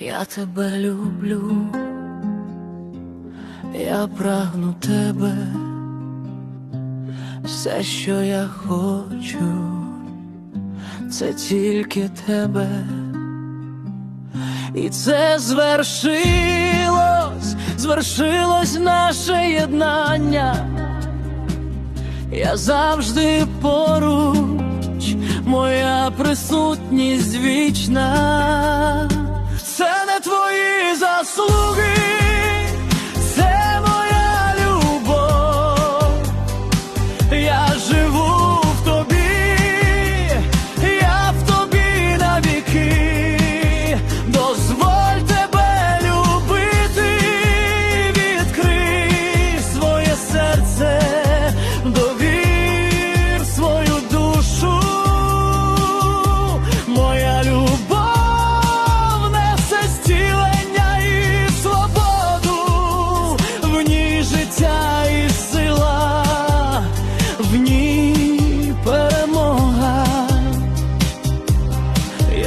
Я тебе люблю, я прагну тебе, все, що я хочу, це тільки тебе, і це звершилось, звершилось наше єднання. Я завжди поруч, моя присутність вічна.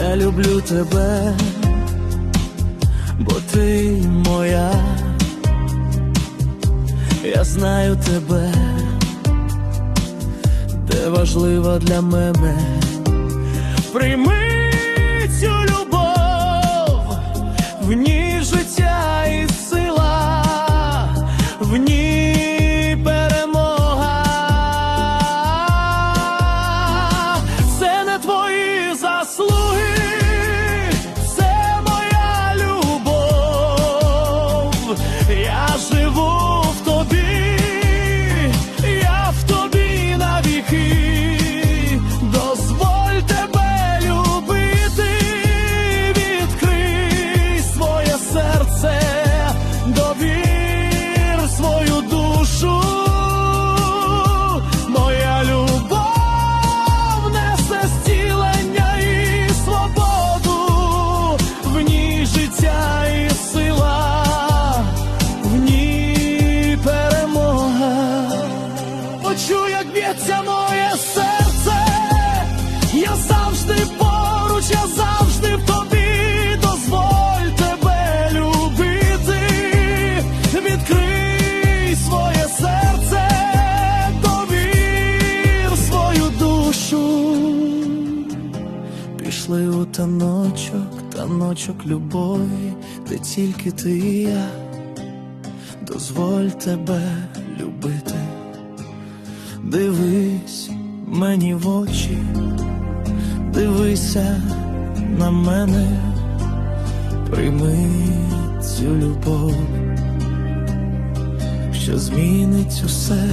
Я люблю тебе, бо ти моя, я знаю тебе, де важлива для мене. Прийми цю любов, в ній таночок, таночок любові, де тільки ти і я, дозволь тебе любити. Дивись мені в очі, дивися на мене, прийми цю любов, що змінить усе,